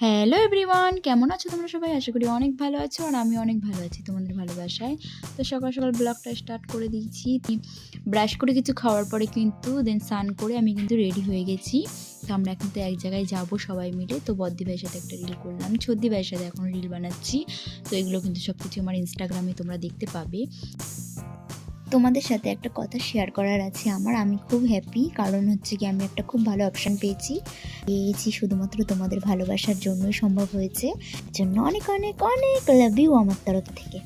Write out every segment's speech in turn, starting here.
Hello everyone কেমন আছো তোমরা সবাই? আশা করি অনেক ভালো আছো আর আমি অনেক ভালো আছি তোমাদের ভালোবাসায়। তো সকাল সকাল ব্লগটা স্টার্ট করে দিয়েছি। ব্রাশ করে কিছু খাওয়ার পরে কিন্তু দেন স্নান করে আমি কিন্তু রেডি হয়ে গেছি। তো আমরা এখন তো এক জায়গায় যাব সবাই মিলে। তো বদ্দি ভাইয়ের সাথে একটা রিল করলাম। ছদ্দি ভাইয়ের সাথে এখন রিল বানাচ্ছি। তো এগুলো কিন্তু সব কিছু আমার ইনস্টাগ্রামে তোমরা দেখতে পাবে। তোমাদের সাথে একটা কথা শেয়ার করার আছে আমার। আমি খুব হ্যাপি কারণ হচ্ছে কি আমি একটা খুব ভালো অপশান পেয়েছি। পেয়েছি শুধুমাত্র তোমাদের ভালোবাসার জন্যই সম্ভব হয়েছে। জন্য অনেক অনেক অনেক লাভ ইউ আমার তরফ থেকে।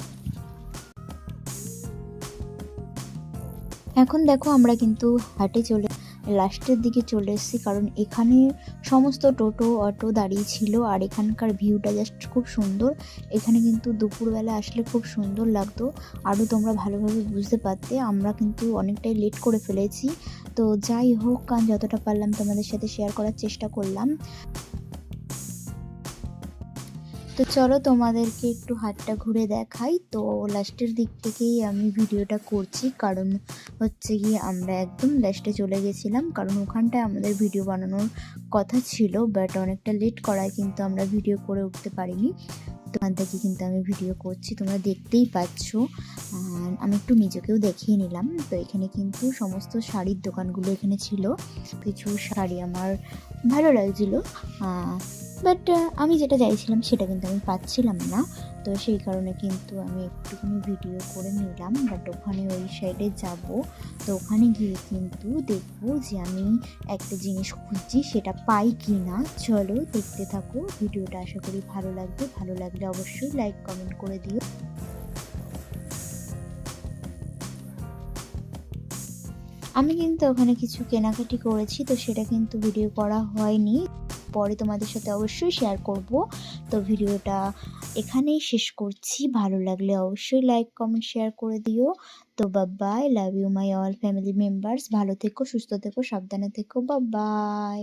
এখন দেখো আমরা কিন্তু হাটে চলে লাস্টের দিকে চলে এসেছি, কারণ এখানে সমস্ত টোটো, অটো দাঁড়িয়ে ছিল আর এখানকার ভিউটা জাস্ট খুব সুন্দর। এখানে কিন্তু দুপুরবেলা আসলে খুব সুন্দর লাগতো। আরও তোমরা ভালোভাবে বুঝতে পারতে, আমরা কিন্তু অনেকটাই লেট করে ফেলেছি। তো যাই হোক যতটা পারলাম তোমাদের সাথে শেয়ার করার চেষ্টা করলাম। তো চলো তোমাদেরকে একটু হাতটা ঘুরে দেখাই। তো লাস্টের দিক থেকেই আমি ভিডিওটা করছি, কারণ হচ্ছে গিয়ে আমরা একদম লাস্টে চলে গেছিলাম, কারণ ওখানটায় আমাদের ভিডিও বানানোর কথা ছিল বাট অনেকটা লেট করায় কিন্তু আমরা ভিডিও করে উঠতে পারিনি। ওখান থেকে কিন্তু আমি ভিডিও করছি, তোমরা দেখতেই পাচ্ছ। আমি একটু নিজেকেও দেখিয়ে নিলাম। তো এখানে কিন্তু সমস্ত শাড়ির দোকানগুলো এখানে ছিল। কিছু শাড়ি আমার ভালো লাগছিল। বাট আমি যেটা চাইছিলাম সেটা কিন্তু আমি পাচ্ছিলাম না। তো সেই কারণে কিন্তু আমি একটুখানি ভিডিও করে নিলাম। বাট ওখানে ওই সাইডে যাব। তো ওখানে গিয়ে কিন্তু দেখব যে আমি একটা জিনিস খুঁজছি, সেটা পাই কি না চলো দেখতে থাকো। ভিডিওটা আশা করি ভালো লাগবে। ভালো লাগলে অবশ্যই লাইক কমেন্ট করে দিও। আমি কিন্তু ওখানে কিছু কেনাকাটি করেছি, তো সেটা কিন্তু ভিডিও করা হয়নি। পরে তোমাদের সাথে অবশ্যই শেয়ার করব। তো ভিডিওটা এখানেই শেষ করছি। ভালো লাগলে অবশ্যই লাইক কমেন্ট শেয়ার করে দিও। তো Babai love you my all family members ভালো থেকো, সুস্থ থেকো, সাবধানে থেকো। বাই